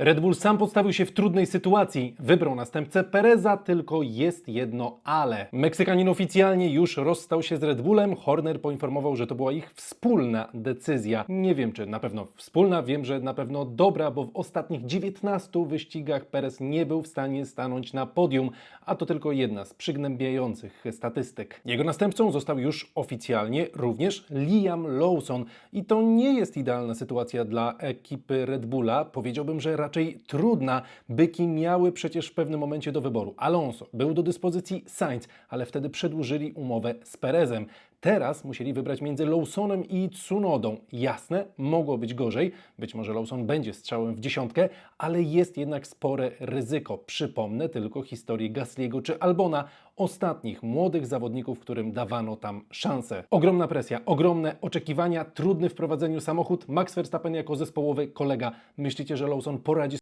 Red Bull sam postawił się w trudnej sytuacji. Wybrał następcę Pereza, tylko jest jedno ale. Meksykanin oficjalnie już rozstał się z Red Bullem. Horner poinformował, że to była ich wspólna decyzja. Nie wiem, czy na pewno wspólna, wiem, że na pewno dobra, bo w ostatnich 19 wyścigach Perez nie był w stanie stanąć na podium, a to tylko jedna z przygnębiających statystyk. Jego następcą został już oficjalnie również Liam Lawson i to nie jest idealna sytuacja dla ekipy Red Bulla. Powiedziałbym, że raczej trudna. Byki miały przecież w pewnym momencie do wyboru Alonso, był do dyspozycji Sainz, ale wtedy przedłużyli umowę z Perezem. Teraz musieli wybrać między Lawsonem i Tsunodą. Jasne, mogło być gorzej. Być może Lawson będzie strzałem w dziesiątkę, ale jest jednak spore ryzyko. Przypomnę tylko historię Gasliego czy Albona, ostatnich młodych zawodników, którym dawano tam szansę. Ogromna presja, ogromne oczekiwania, trudny w prowadzeniu samochód. Max Verstappen jako zespołowy kolega. Myślicie, że Lawson poradzi